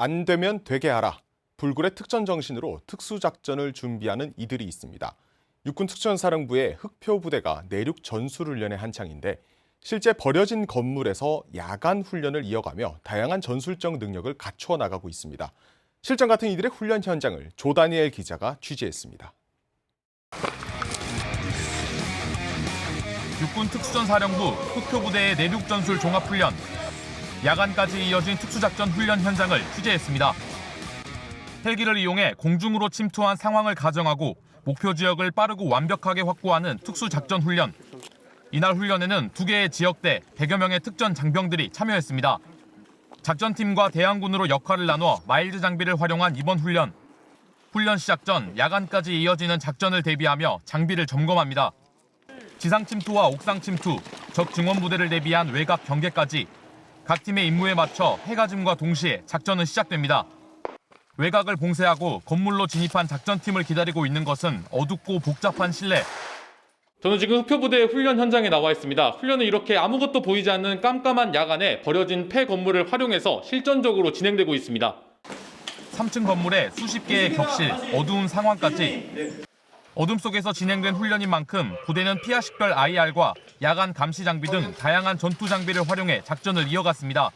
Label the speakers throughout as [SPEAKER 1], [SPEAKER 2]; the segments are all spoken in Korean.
[SPEAKER 1] 안 되면 되게 하라. 불굴의 특전 정신으로 특수작전을 준비하는 이들이 있습니다. 육군 특전사령부의 흑표 부대가 내륙 전술훈련의 한창인데 실제 버려진 건물에서 야간 훈련을 이어가며 다양한 전술적 능력을 갖추어 나가고 있습니다. 실전 같은 이들의 훈련 현장을 조다니엘 기자가 취재했습니다.
[SPEAKER 2] 육군 특수전사령부 흑표 부대의 내륙 전술 종합훈련. 야간까지 이어진 특수작전 훈련 현장을 취재했습니다. 헬기를 이용해 공중으로 침투한 상황을 가정하고 목표 지역을 빠르고 완벽하게 확보하는 특수작전 훈련. 이날 훈련에는 두 개의 지역대 100여 명의 특전 장병들이 참여했습니다. 작전팀과 대항군으로 역할을 나눠 마일드 장비를 활용한 이번 훈련. 훈련 시작 전 야간까지 이어지는 작전을 대비하며 장비를 점검합니다. 지상 침투와 옥상 침투, 적 증원 부대를 대비한 외곽 경계까지 각 팀의 임무에 맞춰 해가 짐과 동시에 작전은 시작됩니다. 외곽을 봉쇄하고 건물로 진입한 작전팀을 기다리고 있는 것은 어둡고 복잡한 실내.
[SPEAKER 3] 저는 지금 흑표부대 훈련 현장에 나와 있습니다. 훈련은 이렇게 아무것도 보이지 않는 깜깜한 야간에 버려진 폐 건물을 활용해서 실전적으로 진행되고 있습니다.
[SPEAKER 2] 3층 건물에 수십 개의 격실, 어두운 상황까지. 어둠 속에서 진행된 훈련인 만큼 부대는 피하 식별 IR과 야간 감시 장비 등 다양한 전투 장비를 활용해 작전을 이어갔습니다.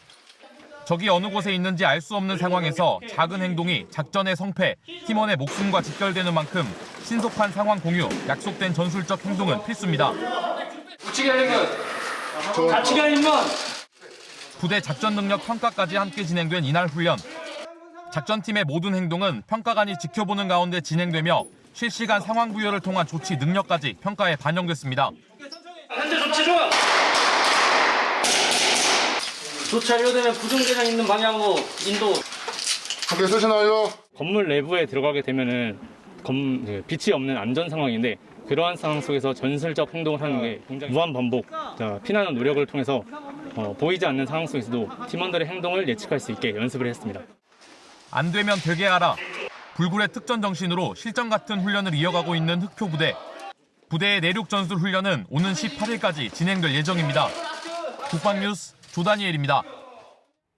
[SPEAKER 2] 적이 어느 곳에 있는지 알 수 없는 상황에서 작은 행동이 작전의 성패, 팀원의 목숨과 직결되는 만큼 신속한 상황 공유, 약속된 전술적 행동은 필수입니다.
[SPEAKER 4] 하려면
[SPEAKER 2] 부대 작전 능력 평가까지 함께 진행된 이날 훈련. 작전팀의 모든 행동은 평가관이 지켜보는 가운데 진행되며 실시간 상황 부여를 통한 조치 능력까지 평가에 반영됐습니다.
[SPEAKER 4] 현재 조치 중 조치하려 되면 구정대장 있는 방향으로 인도
[SPEAKER 5] 함께 쓰시나요?
[SPEAKER 6] 건물 내부에 들어가게 되면은 검, 그 빛이 없는 안전 상황인데 그러한 상황 속에서 전술적 행동을 하는 게 굉장히 무한 반복 자, 피난의 노력을 통해서 어, 보이지 않는 상황 속에서도 팀원들의 행동을 예측할 수 있게 연습을 했습니다.
[SPEAKER 2] 안 되면 되게 하라. 불굴의 특전 정신으로 실전 같은 훈련을 이어가고 있는 흑표 부대. 부대의 내륙 전술 훈련은 오는 18일까지 진행될 예정입니다. 국방뉴스 조다니엘입니다.